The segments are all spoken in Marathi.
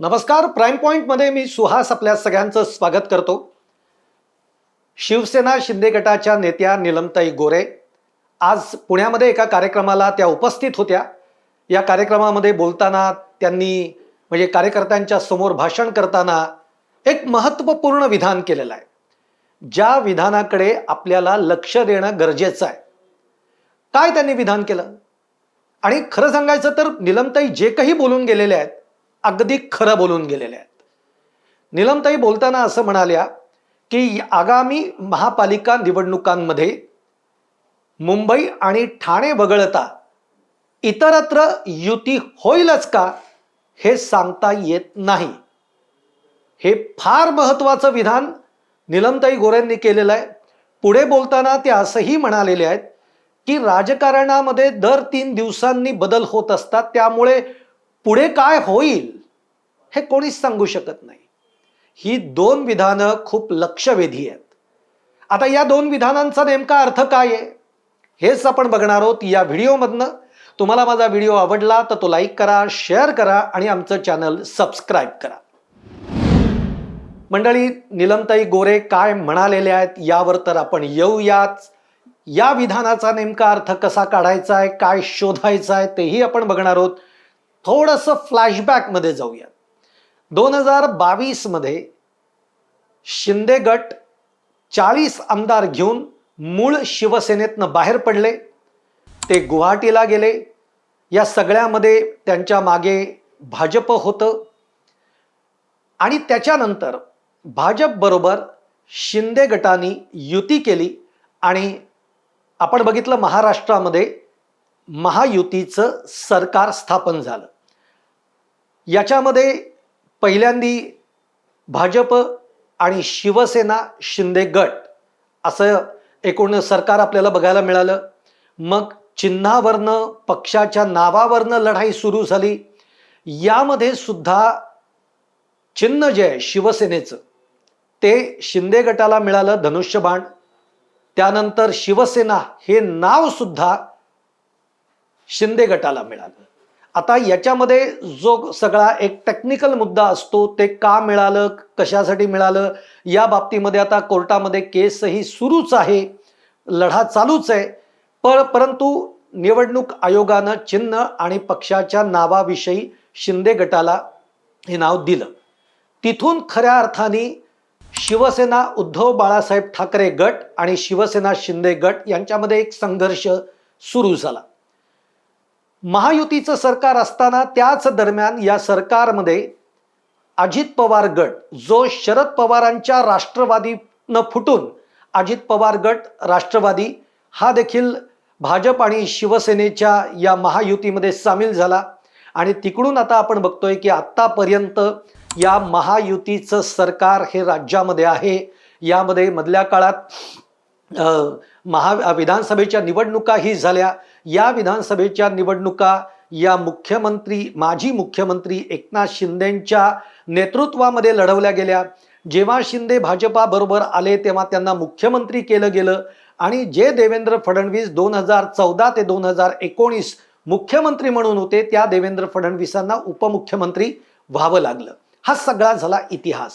नमस्कार प्राईम पॉईंटमध्ये मी सुहास आपल्या सगळ्यांचं स्वागत करतो. शिवसेना शिंदे गटाच्या नेत्या निलमताई गोरे आज पुण्यामध्ये एका कार्यक्रमाला त्या उपस्थित होत्या. या कार्यक्रमामध्ये बोलताना त्यांनी म्हणजे कार्यकर्त्यांच्या समोर भाषण करताना एक महत्त्वपूर्ण विधान केलेलं आहे. ज्या विधानाकडे आपल्याला लक्ष देणं गरजेचं आहे. काय त्यांनी विधान केलं? आणि खरं सांगायचं तर निलमताई जे काही बोलून गेलेले आहेत अगदी खरं बोलून गेलेले आहेत. निलमताई बोलताना असं म्हणाल्या की आगामी महापालिका निवडणुकांमध्ये मुंबई आणि ठाणे वगळता इतरत्र युती होईलच का हे सांगता येत नाही. हे फार महत्त्वाचं विधान निलमताई गोऱ्यांनी केलेलं आहे. पुढे बोलताना ते असंही म्हणालेले आहेत की राजकारणामध्ये दर तीन दिवसांनी बदल होत असतात. त्यामुळे पुढे काय होईल हे कोणीच सांगू शकत नाही. ही दोन विधानं खूप लक्षवेधी आहेत. आता या दोन विधानांचा नेमका अर्थ काय आहे? हेच आपण बघणार आहोत या व्हिडिओमधनं. तुम्हाला माझा व्हिडिओ आवडला तर तो लाईक करा शेअर करा आणि आमचं चॅनल सबस्क्राईब करा. मंडळी निलमताई गोरे काय म्हणालेले आहेत यावर तर आपण येऊयाच. या विधानाचा नेमका अर्थ कसा काढायचा आहे काय शोधायचा आहे तेही आपण बघणार आहोत. थोडंसं फ्लॅशबॅकमध्ये जाऊयात. दोन हजार बावीसमध्ये शिंदे गट चाळीस आमदार घेऊन मूळ शिवसेनेतनं बाहेर पडले. ते गुवाहाटीला गेले. या सगळ्यामध्ये त्यांच्या मागे भाजप होतं. आणि त्याच्यानंतर भाजपबरोबर शिंदे गटाने युती केली. आणि आपण बघितलं महाराष्ट्रामध्ये महायुतीचं सरकार स्थापन झालं. याच्यामध्ये पहिल्यांदी भाजप आणि शिवसेना शिंदे गट असं एकूण सरकार आपल्याला बघायला मिळालं. मग चिन्हावरनं पक्षाच्या नावावरनं लढाई सुरू झाली. यामध्ये सुद्धा चिन्ह जे आहे शिवसेनेचं ते शिंदे गटाला मिळालं धनुष्यबाण त्यानंतर शिवसेना हे नावसुद्धा शिंदे गटाला मिळालं. आता याच्यामध्ये जो सगळा एक टेक्निकल मुद्दा असतो ते का मिळालं कशासाठी मिळालं या बाबतीमध्ये आता कोर्टामध्ये केसही सुरूच आहे लढा चालूच आहे. पर परंतु निवडणूक आयोगानं चिन्ह आणि पक्षाच्या नावाविषयी शिंदे गटाला हे नाव दिलं. तिथून खऱ्या अर्थाने शिवसेना उद्धव बाळासाहेब ठाकरे गट आणि शिवसेना शिंदे गट यांच्यामध्ये एक संघर्ष सुरू झाला. महायुतीचं सरकार असताना त्याच दरम्यान या सरकारमध्ये अजित पवार गट जो शरद पवारांच्या राष्ट्रवादीनं फुटून अजित पवार गट राष्ट्रवादी हा देखील भाजप आणि शिवसेनेच्या या महायुतीमध्ये सामील झाला. आणि तिकडून आता आपण बघतोय की आत्तापर्यंत या महायुतीचं सरकार हे राज्यामध्ये आहे. यामध्ये मधल्या काळात महा विधानसभेच्या निवडणुकाही झाल्या. या विधानसभेच्या निवडणुका या मुख्यमंत्री माजी मुख्यमंत्री एकनाथ शिंदेंच्या नेतृत्वामध्ये लढवल्या गेल्या. जेव्हा शिंदे भाजपाबरोबर आले तेव्हा त्यांना मुख्यमंत्री केलं गेलं. आणि जे देवेंद्र फडणवीस दोन हजार चौदा ते दोन हजार एकोणीस मुख्यमंत्री म्हणून होते त्या देवेंद्र फडणवीसांना उपमुख्यमंत्री व्हावं लागलं. हा सगळा झाला इतिहास.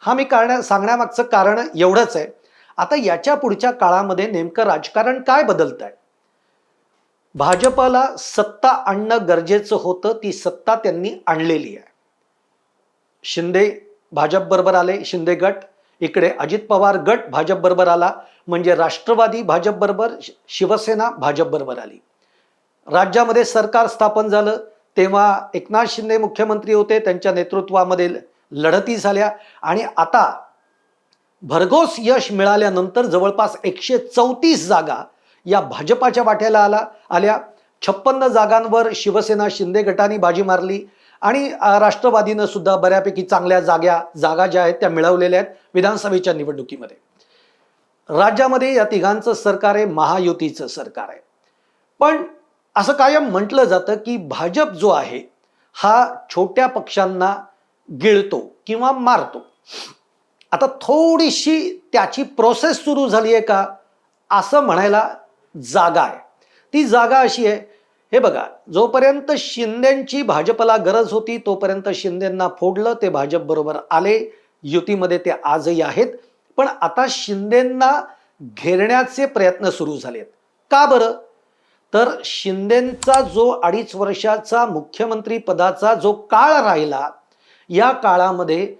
हा मी कारण सांगण्यामागचं कारण एवढंच आहे. आता याच्या पुढच्या काळामध्ये नेमकं राजकारण काय बदलत आहे भाजपला सत्ता आणणं गरजेचं होतं ती सत्ता त्यांनी आणलेली आहे. शिंदे भाजप बरोबर आले शिंदे गट. इकडे अजित पवार गट भाजप बरोबर आला म्हणजे राष्ट्रवादी भाजप बरोबर शिवसेना भाजप बरोबर आली. राज्यामध्ये सरकार स्थापन झालं तेव्हा एकनाथ शिंदे मुख्यमंत्री होते त्यांच्या नेतृत्वामध्ये लढती झाल्या. आणि आता भरघोस यश मिळाल्यानंतर जवळपास एकशे चौतीस जागा या भाजपाच्या वाट्याला आला आल्या. छप्पन्न जागांवर शिवसेना शिंदे गटाने बाजी मारली. आणि राष्ट्रवादीनं सुद्धा बऱ्यापैकी चांगल्या जाग्या जागा ज्या आहेत त्या मिळवलेल्या आहेत विधानसभेच्या निवडणुकीमध्ये. राज्यामध्ये या तिघांचं सरकार आहे महायुतीचं सरकार आहे. पण असं कायम म्हटलं जातं की भाजप जो आहे हा छोट्या पक्षांना गिळतो किंवा मारतो. आता थोडीशी त्याची प्रोसेस सुरू झाली आहे का असं म्हणायला जागा आहे. ती जागा अशी आहे हे बघा जोपर्यंत शिंदेची भाजपला गरज होती तोपर्यंत शिंदेंना फोडलं ते भाजप बरोबर आले युतीमध्ये ते आजही आहेत. पण आता शिंदेंना घेरण्याचे प्रयत्न सुरू झालेत. का बरं? तर शिंदेंचा जो अडीच वर्षाचा मुख्यमंत्री पदाचा जो काळ राहिला या काळामध्ये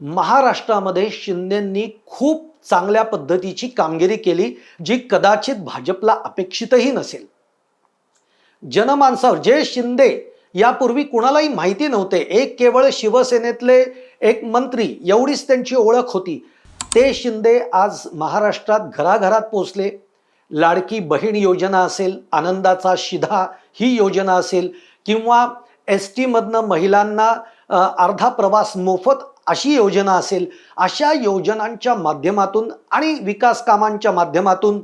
महाराष्ट्रामध्ये शिंदेंनी खूप चांगल्या पद्धतीची कामगिरी केली जी कदाचित भाजपला अपेक्षितही नसेल. जनमानसावर जे शिंदे यापूर्वी कुणालाही माहिती नव्हते. एक केवळ शिवसेनेतले एक मंत्री एवढीच त्यांची ओळख होती. ते शिंदे आज महाराष्ट्रात घराघरात पोचले लाडकी बहीण योजना असेल आनंदाचा शिधा ही योजना असेल किंवा एस टीमधनं महिलांना अर्धा प्रवास मोफत अशी योजना असेल अशा योजनांच्या माध्यमातून आणि विकास कामांच्या माध्यमातून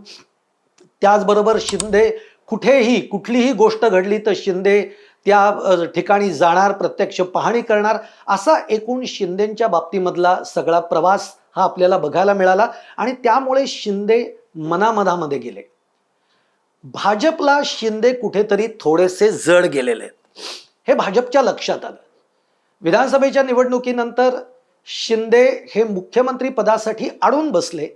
त्याचबरोबर शिंदे कुठेही कुठलीही गोष्ट घडली तर शिंदे त्या ठिकाणी जाणार प्रत्यक्ष पाहणी करणार असा एकूण शिंदेच्या बाबतीमधला सगळा प्रवास हा आपल्याला बघायला मिळाला आणि त्यामुळे शिंदे मनामनामध्ये गेले. भाजपला शिंदे कुठेतरी थोडेसे जड गेलेले आहेत. हे भाजपच्या लक्षात आलं. विधानसभेच्या निवडणुकीनंतर शिंदे हे मुख्यमंत्री पदासाठी अडून बसले.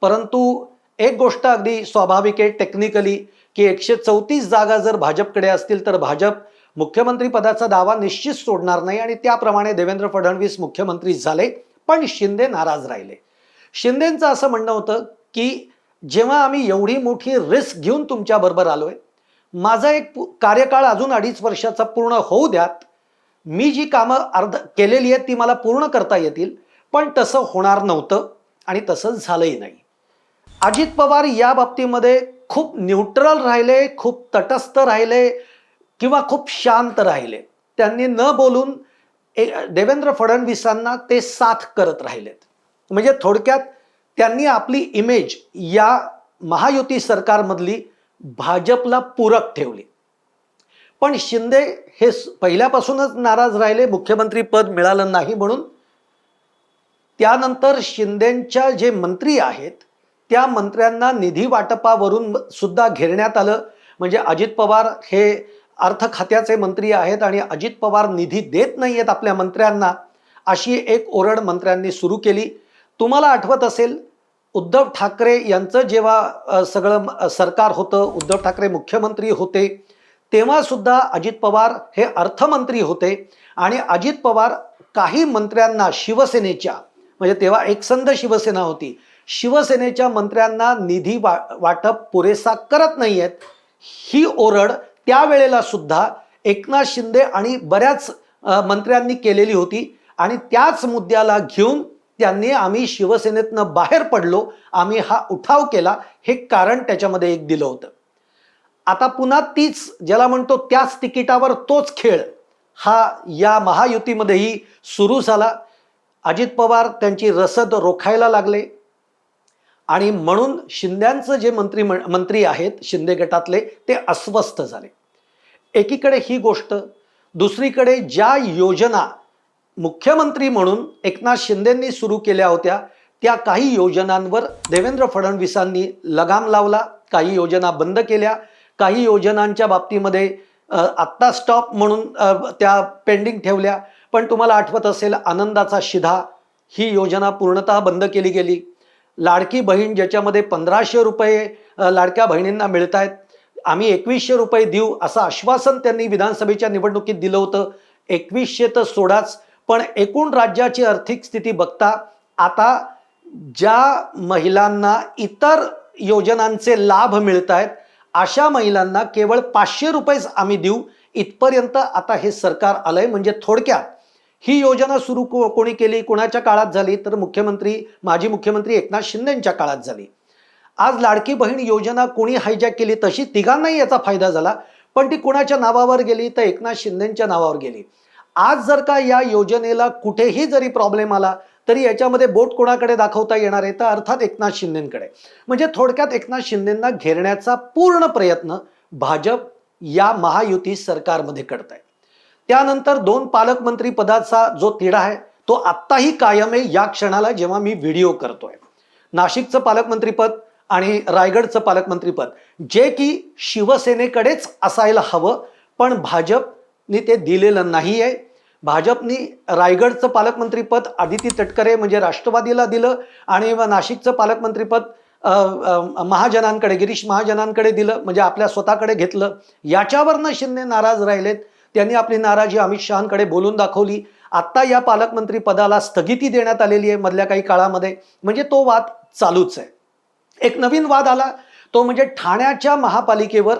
परंतु एक गोष्ट अगदी स्वाभाविक आहे टेक्निकली की एकशे चौतीस जागा जर भाजपकडे असतील तर भाजप मुख्यमंत्री पदाचा दावा निश्चित सोडणार नाही आणि त्याप्रमाणे देवेंद्र फडणवीस मुख्यमंत्री झाले पण शिंदे नाराज राहिले. शिंदेचं असं म्हणणं होतं की जेव्हा आम्ही एवढी मोठी रिस्क घेऊन तुमच्याबरोबर आलोय माझा एक पु- कार्यकाळ अजून अडीच वर्षाचा पूर्ण होऊ द्यात मी जी कामं अर्ध केलेली आहेत ती मला पूर्ण करता येतील पण तसं होणार नव्हतं आणि तसं झालंही नाही. अजित पवार या बाबतीमध्ये खूप न्यूट्रल राहिले खूप तटस्थ राहिले किंवा खूप शांत राहिले. त्यांनी न बोलून ए- देवेंद्र फडणवीसांना ते साथ करत राहिलेत. म्हणजे थोडक्यात त्यांनी आपली इमेज या महायुती सरकारमधली भाजपला पूरक ठेवली. पण शिंदे हे पहिल्यापासूनच नाराज राहिले मुख्यमंत्री पद मिळालं नाही म्हणून. त्यानंतर शिंदेच्या जे मंत्री आहेत त्या मंत्र्यांना निधी वाटपावरून सुद्धा घेरण्यात आलं. म्हणजे अजित पवार हे अर्थ खात्याचे मंत्री आहेत आणि अजित पवार निधी देत नाही आहेत आपल्या मंत्र्यांना अशी एक ओरड मंत्र्यांनी सुरू केली. तुम्हाला आठवत असेल उद्धव ठाकरे यांचं जेव्हा सगळं सरकार होतं उद्धव ठाकरे मुख्यमंत्री होते तेव्हासुद्धा अजित पवार हे अर्थमंत्री होते. आणि अजित पवार काही मंत्र्यांना शिवसेनेच्या म्हणजे तेव्हा एकसंध शिवसेना होती. शिवसेनेच्या मंत्र्यांना निधी वा वाटप पुरेसा करत नाही आहेत ही ओरड त्यावेळेला सुद्धा एकनाथ शिंदे आणि बऱ्याच मंत्र्यांनी केलेली होती. आणि त्याच मुद्द्याला घेऊन त्यांनी आम्ही शिवसेनेतनं बाहेर पडलो. आम्ही हा उठाव केला. हे कारण त्याच्यामध्ये एक दिलं होतं. आता पुन्हा तीच ज्याला म्हणतो त्याच तिकिटावर तोच खेळ हा या महायुतीमध्येही सुरू झाला. अजित पवार त्यांची रसद रोखायला लागले. आणि म्हणून शिंद्यांचं जे मंत्री मंत्री आहेत शिंदे गटातले ते अस्वस्थ झाले. एकीकडे ही गोष्ट दुसरीकडे ज्या योजना मुख्यमंत्री म्हणून एकनाथ शिंदेंनी सुरू केल्या होत्या त्या काही योजनांवर देवेंद्र फडणवीसांनी लगाम लावला काही योजना बंद केल्या काही योजनांच्या बाबतीमध्ये आत्ता स्टॉप म्हणून त्या पेंडिंग ठेवल्या. पण तुम्हाला आठवत असेल आनंदाचा शिधा ही योजना पूर्णतः बंद केली गेली. लाडकी बहीण ज्याच्यामध्ये पंधराशे रुपये लाडक्या बहिणींना मिळत आहेत आम्ही एकवीसशे रुपये देऊ असं आश्वासन त्यांनी विधानसभेच्या निवडणुकीत दिलं होतं. एकवीसशे तर सोडाच पण एकूण राज्याची आर्थिक स्थिती बघता आता ज्या महिलांना इतर योजनांचे लाभ मिळत आहेत अशा महिलांना केवळ पाचशे रुपयेच आम्ही देऊ इथपर्यंत आता हे सरकार आलंय. म्हणजे थोडक्यात ही योजना सुरू को कोणी केली कोणाच्या काळात झाली? तर मुख्यमंत्री माजी मुख्यमंत्री एकनाथ शिंदेच्या काळात झाली. आज लाडकी बहीण योजना कोणी हायजॅक केली तशी तिघांनाही याचा फायदा झाला. पण ती कुणाच्या नावावर गेली? तर एकनाथ शिंदेच्या नावावर गेली. आज जर का या योजनेला कुठेही जरी प्रॉब्लेम आला तरी याच्यामध्ये बोट कोणाकडे दाखवता येणार आहे? तर अर्थात एकनाथ शिंदेकडे. म्हणजे थोडक्यात एकनाथ शिंदेंना घेरण्याचा पूर्ण प्रयत्न भाजप या महायुती सरकारमध्ये करत आहे त्यानंतर दोन पालकमंत्री पदाचा जो तिढा आहे तो आत्ताही कायम आहे. या क्षणाला जेव्हा मी व्हिडिओ करतोय. नाशिकचं पालकमंत्रीपद आणि रायगडचं पालकमंत्रीपद जे की शिवसेनेकडेच असायला हवं पण भाजपने ते दिलेलं नाही आहे भाजपनी रायगडचं पालकमंत्रीपद आदिती तटकरे म्हणजे राष्ट्रवादीला दिलं आणि मग नाशिकचं पालकमंत्रीपद महाजनांकडे गिरीश महाजनांकडे दिलं म्हणजे आपल्या स्वतःकडे घेतलं. याच्यावरनं शिंदे नाराज राहिलेत. त्यांनी आपली नाराजी अमित शहांकडे बोलून दाखवली. आत्ता या पालकमंत्री पदाला स्थगिती देण्यात आलेली आहे मधल्या काही काळामध्ये. म्हणजे तो वाद चालूच आहे. एक नवीन वाद आला. तो म्हणजे ठाण्याच्या महापालिकेवर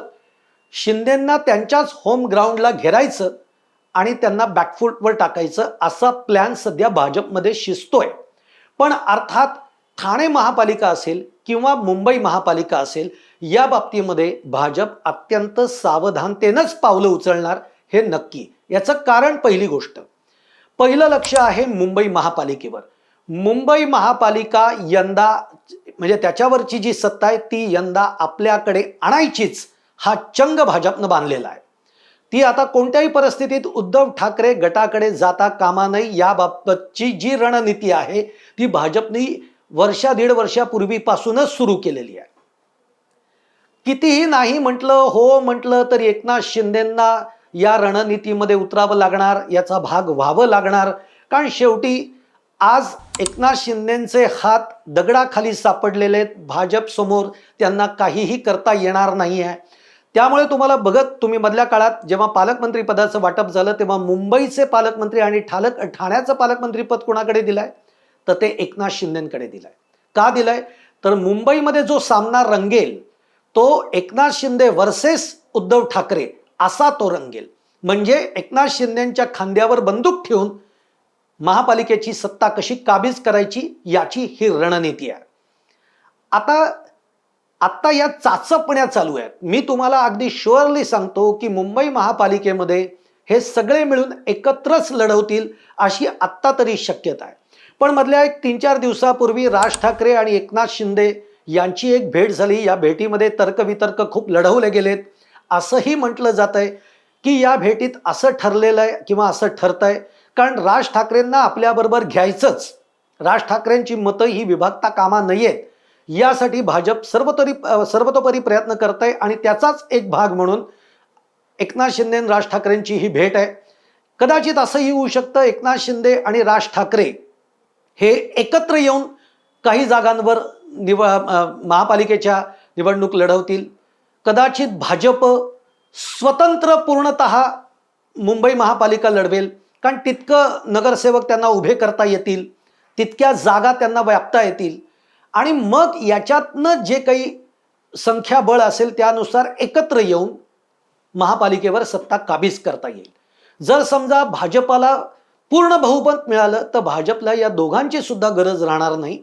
शिंदेंना त्यांच्याच होम ग्राउंडला घेरायचं. आणि त्यांना बॅकफूटवर टाकायचं असा प्लॅन सध्या भाजपमध्ये शिजतोय पण अर्थात ठाणे महापालिका असेल किंवा मुंबई महापालिका असेल या बाबतीमध्ये भाजप अत्यंत सावधानतेनंच पावलं उचलणार हे नक्की. याचं कारण पहिली गोष्ट. पहिलं लक्ष आहे मुंबई महापालिकेवर. मुंबई महापालिका यंदा म्हणजे त्याच्यावरची जी सत्ता आहे ती यंदा आपल्याकडे आणायचीच हा चंग भाजपनं बांधलेला आहे. ती आता कोणत्याही परिस्थितीत उद्धव ठाकरे गटाकडे जाता कामा नये याबाबतची जी रणनीती आहे ती भाजपनी वर्षा दीड वर्षापूर्वीपासूनच सुरू केलेली आहे. कितीही नाही म्हटलं हो म्हटलं तर एकनाथ शिंदेंना या रणनीतीमध्ये उतरावं लागणार याचा भाग व्हावं लागणार. कारण शेवटी आज एकनाथ शिंदेचे हात दगडाखाली सापडलेले आहेत. भाजप समोर त्यांना काहीही करता येणार नाही आहे त्यामुळे तुम्हाला बघत तुम्ही मधल्या काळात जेव्हा पालकमंत्री पदाचं वाटप झालं तेव्हा मुंबईचे पालकमंत्री आणि ठालक ठाण्याचं पालकमंत्रीपद कोणाकडे दिलंय? तर ते एकनाथ शिंदेकडे दिलंय. का दिलंय? तर मुंबईमध्ये जो सामना रंगेल तो एकनाथ शिंदे वर्सेस उद्धव ठाकरे असा तो रंगेल. म्हणजे एकनाथ शिंदेच्या खांद्यावर बंदूक ठेवून महापालिकेची सत्ता कशी काबीज करायची याची ही रणनीती आहे. आता आत्ता या चाचपण्या चालू आहेत. मी तुम्हाला अगदी शुअरली सांगतो की मुंबई महापालिकेमध्ये हे सगळे मिळून एकत्रच लढवतील अशी आत्ता तरी शक्यता आहे. पण मधल्या एक तीन चार दिवसापूर्वी राज ठाकरे आणि एकनाथ शिंदे यांची एक भेट झाली. या भेटीमध्ये तर्कवितर्क खूप लढवले गेलेत. असंही म्हटलं जात आहे की या भेटीत असं ठरलेलं आहे किंवा असं ठरतंय. कारण राज ठाकरेंना आपल्याबरोबर घ्यायचंच. राज ठाकरेंची मतं ही विभागता कामा नाही आहेत यासाठी भाजप सर्वतरी सर्वतोपरी प्रयत्न करत आहे आणि त्याचाच एक भाग म्हणून एकनाथ शिंदे आणि राज ठाकरेंची ही भेट आहे. कदाचित असंही होऊ शकतं एकनाथ शिंदे आणि राज ठाकरे हे एकत्र येऊन काही जागांवर निव महापालिकेच्या निवडणूक लढवतील. कदाचित भाजप स्वतंत्र पूर्णत मुंबई महापालिका लढवेल कारण तितकं नगरसेवक त्यांना उभे करता येतील तितक्या जागा त्यांना व्यापता येतील. आणि मग याच्यातनं जे काही संख्याबळ असेल त्यानुसार एकत्र येऊन महापालिकेवर सत्ता काबीज करता येईल. जर समजा भाजपाला पूर्ण बहुमत मिळालं तर भाजपला या दोघांची सुद्धा गरज राहणार नाही.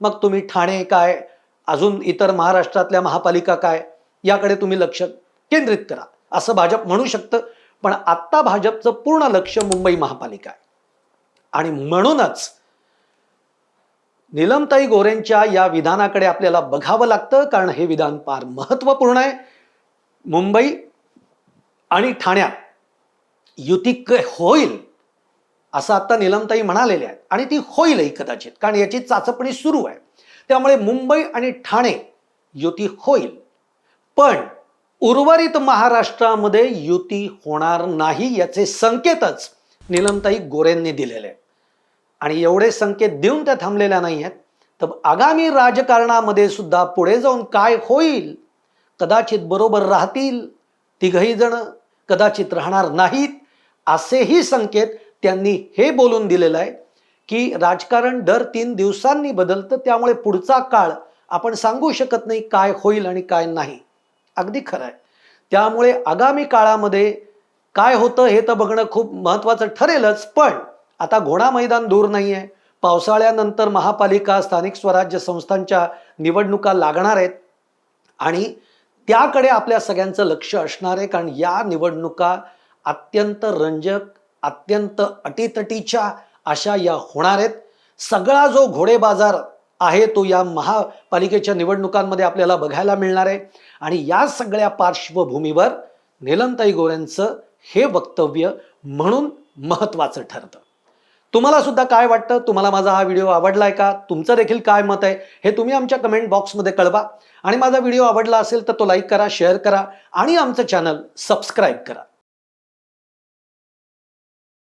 मग तुम्ही ठाणे काय अजून इतर महाराष्ट्रातल्या महापालिका काय याकडे तुम्ही लक्ष केंद्रित करा. असं भाजप म्हणू शकतं पण आत्ता भाजपचं पूर्ण लक्ष मुंबई महापालिका आहे. आणि म्हणूनच निलमताई गोरेंच्या या विधानाकडे आपल्याला बघावं लागतं कारण हे विधान फार महत्त्वपूर्ण आहे. मुंबई आणि ठाण्यात युती क होईल असं आता निलमताई म्हणालेले आहेत. आणि ती होईलही कदाचित कारण याची चाचपणी सुरू आहे. त्यामुळे मुंबई आणि ठाणे युती होईल. पण उर्वरित महाराष्ट्रामध्ये युती होणार नाही याचे संकेतच निलमताई गोरेंनी दिलेले आहेत. आणि एवढे संकेत देऊन त्या थांबलेल्या नाही आहेत तर आगामी राजकारणामध्ये सुद्धा पुढे जाऊन काय होईल? कदाचित बरोबर राहतील तिघही जण कदाचित राहणार नाहीत असेही संकेत त्यांनी हे बोलून दिलेलं आहे की राजकारण दर तीन दिवसांनी बदलतं त्यामुळे पुढचा काळ आपण सांगू शकत नाही काय होईल आणि काय नाही. अगदी खरं आहे. त्यामुळे आगामी काळामध्ये काय होतं हे तर बघणं खूप महत्त्वाचं ठरेलच पण आता घोडा मैदान दूर नाही आहे पावसाळ्यानंतर महापालिका स्थानिक स्वराज्य संस्थांच्या निवडणुका लागणार आहेत. आणि त्याकडे आपल्या सगळ्यांचं लक्ष असणार आहे कारण या निवडणुका अत्यंत रंजक अत्यंत अटीतटीच्या अशा या होणार आहेत. सगळा जो घोडेबाजार आहे तो या महापालिकेच्या निवडणुकांमध्ये आपल्याला बघायला मिळणार आहे. आणि या सगळ्या पार्श्वभूमीवर निलंताई गोऱ्यांचं हे वक्तव्य म्हणून महत्त्वाचं ठरतं. तुम्हाला सुद्धा काय वाटतं? तुम्हाला माझा हा व्हिडिओ आवडलाय का? तुमचं देखील काय मत आहे? हे तुम्ही आमच्या कमेंट बॉक्समध्ये कळवा. आणि माझा व्हिडिओ आवडला असेल तर तो लाईक करा शेअर करा आणि आमचं चॅनल सबस्क्राईब करा.